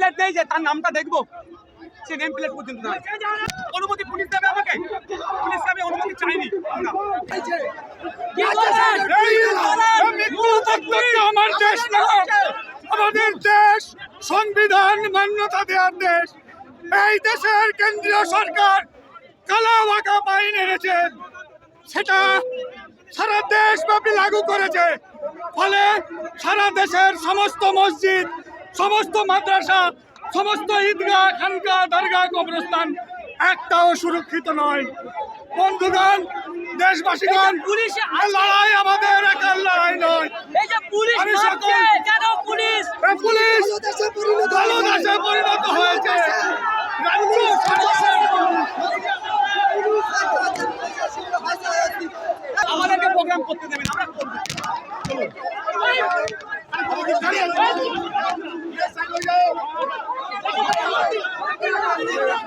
Plate নেই যে তার নামটা দেখব। সে নেম প্লেট পর্যন্ত নাই অনুমতি পুলিশ দেবে আমাকে। পুলিশ আমি অনুমতি চাইনি। আমার। দেশ না আমাদের দেশ সংবিধান মান্যতা দেওয়ার দেশ। এই দেশের কেন্দ্রীয় সরকার কালা বাঁকা আইন এনেছে। সেটা সারা দেশব্যাপী লাগু করেছে। ফলে সারা দেশের সমস্ত মসজিদ সমস্ত মাদ্রাসা সমস্ত ঈদগাহ খানকা দরগা কবরস্থান একটাও সুরক্ষিত নয়। বন্ধুগণ দেশবাসীগণ পুলিশ লড়াই আমাদের একার লড়াই নয়। এই যে পুলিশ পুলিশ? পরিণত হয়েছে রাজ্য সরকারের আমাদেরকে প্রোগ্রাম করতে দেবেন আমরা করব পুলিশ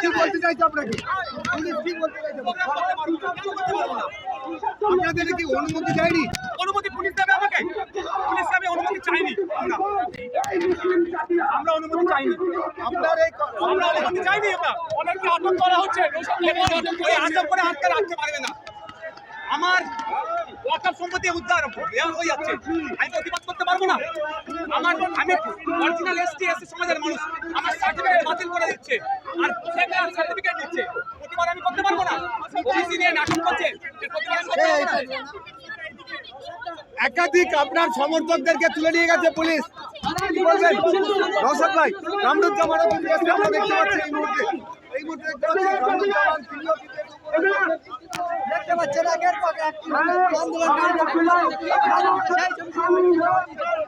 কি বলতে চাইছে আপনাকে? পুলিশ কি বলতে চাইছে? আপনাদের কি অনুমতি চাইনি অনুমতি পুলিশ দেবে আমাকে? পুলিশ আমি অনুমতি চাইনি। আমরা অনুমতি চাইনি। আপনার এই আমরা অনুমতি চাইনি আমরা। অনেককে আটক করা হচ্ছে। আটক করে আটকে রাখতে পারবে না। আমার ওয়াকার সম্পত্তি উদ্ধার হয়ে যাচ্ছে। আমি প্রতিবাদ করতে পারব না। আমার আমি অরিজিনাল এসটি এসসি সমাজের মানুষ। আমার সার্টিফিকেট বাতিল করে দিচ্ছে। আর সার্টিফিকেট দিচ্ছে আমি করতে পারব না। ওবিসি নিয়ে নাটক করছে। একাধিক আপনার সমর্থকদেরকে তুলে নিয়ে গেছে পুলিশ। কি বলবেন? রসদ ভাই কামরুজ্জামানও কিন্তু দেখতে পাচ্ছি এই মুহূর্তে। এই মুহূর্তে দেখতে পাচ্ছি দেখতে পাচ্ছেন আগের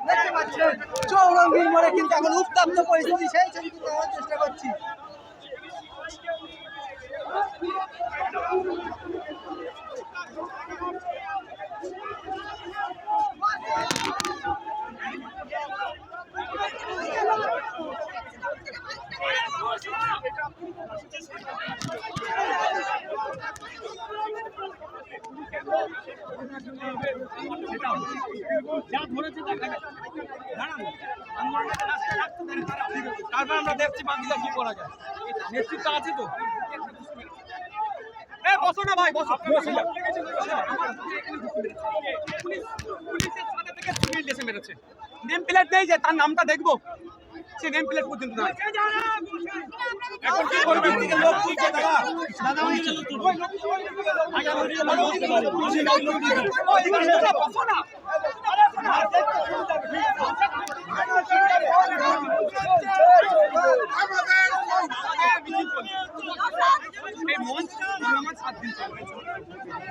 দেখতে পাচ্ছেন চৌরঙ্গির মোড়ে কিন্তু এখন উত্তাপ্ত পরিস্থিতি, সেই ছবি তুলে চেষ্টা করছি। আমরা দেখছি বাকিটা কি করা যায়। নেতৃত্ব আছে তো? বসো না ভাই বসো। বসো পুলিশের সাথে থেকে সিভিল এসে মেরেছে নেম প্লেট নেই যে তার নামটা দেখব। সে নেম প্লেট পর্যন্ত নাই এখন কি করবে? লোক তুলছে দাদা দাদা ওই বসো না।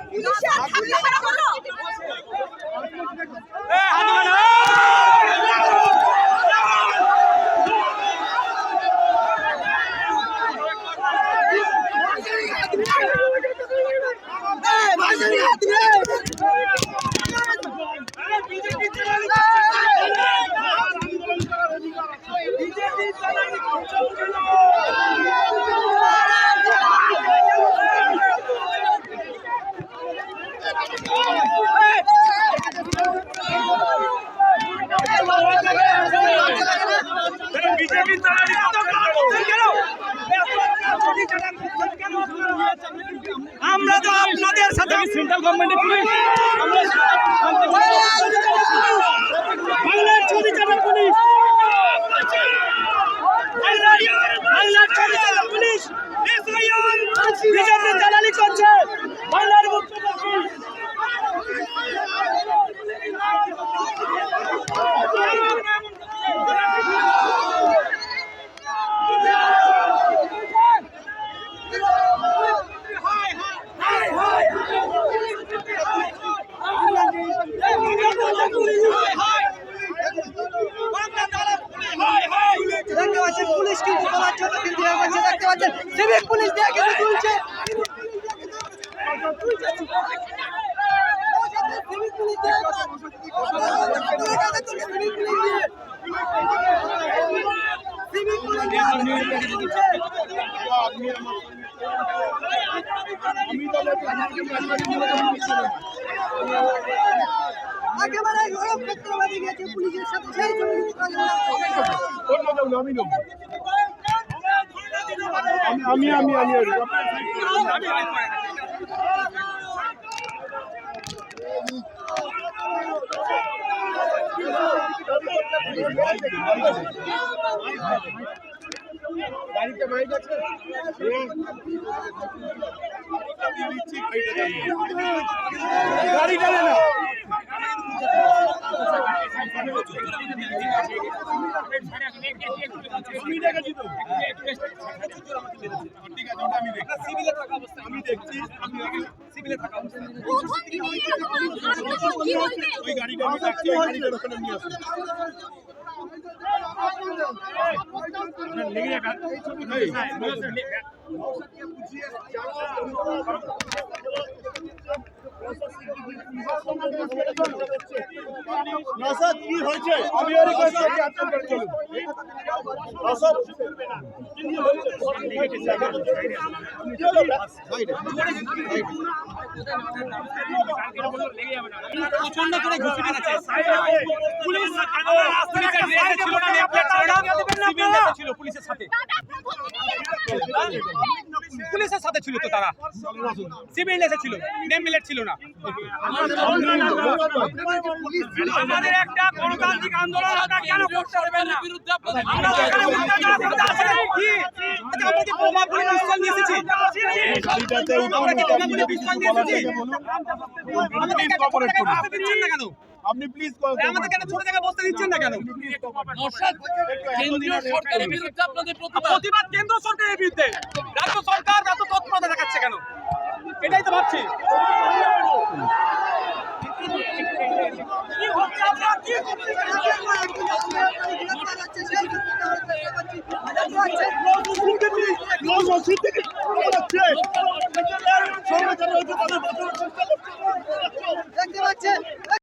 এই সেন্ট্রাল গভর্নমেন্টের পুলিশ। আমরা বাংলার চৌধুরী চাপের পুলিশ বাংলার চৌধুরী চাপের পুলিশ বিজেপি দালালি করছে বাংলার মুখ্যমন্ত্রী পুলিশ কিন্তু তোলার জন্য কিন্তু এ করছে দেখতে পাচ্ছেন সিভিক পুলিশ দিয়ে কিন্তু তুলছে সিভিক পুলিশ দিয়ে সিভিক পুলিশ দিয়ে সিভিক পুলিশ দিয়ে একেবারে ওরকম ক্ষেত্রবাদী গেছে পুলিশের সাথে সেই কিন্তু আমি আমি আমি গাড়িতে বাইক আছে গাড়ি টানে না আমি দেখেছি আমি সিভিলে থাকা ওই গাড়িটা আমি দেখছি ওই গাড়িটার ওখানে নিয়ে আসছি। নসাদ কি হয়েছে আমি ওর কাছে আটক করে চলুন নসাদ কি হয়েছে প্রচণ্ড করে ঘুষি মেরেছে পুলিশ ছিল না ছিল পুলিশের সাথে। পুলিশের সাথে ছিল তো তারা। সিভিল ড্রেসে ছিল নেম প্লেট ছিল না। আমাদের একটা গণতান্ত্রিক আন্দোলন আমরা কেন করতে পারবেন না? আমরা সেখানে অত্যাচার করতে আসলে কি? আচ্ছা, আমরা কি বোমা পুলিশ পিস্তল নিয়ে এসেছি? আমরা কি বোমা পুলিশ পিস্তল নিয়ে এসেছি? আমাদের কপারেট করুন। না কেন? আপনি প্লিজ আমাদের কেন ছোট জায়গায় বসতে দিচ্ছেন না কেন? কেন্দ্রীয় সরকারের বিরুদ্ধে আপনাদের প্রতিবাদ। প্রতিবাদ কেন্দ্র সরকারের বিরুদ্ধে। রাজ্য সরকার এত তৎপরতা দেখাচ্ছে কেন? এটাই তো ভাবছি। দেখতে পাচ্ছেন?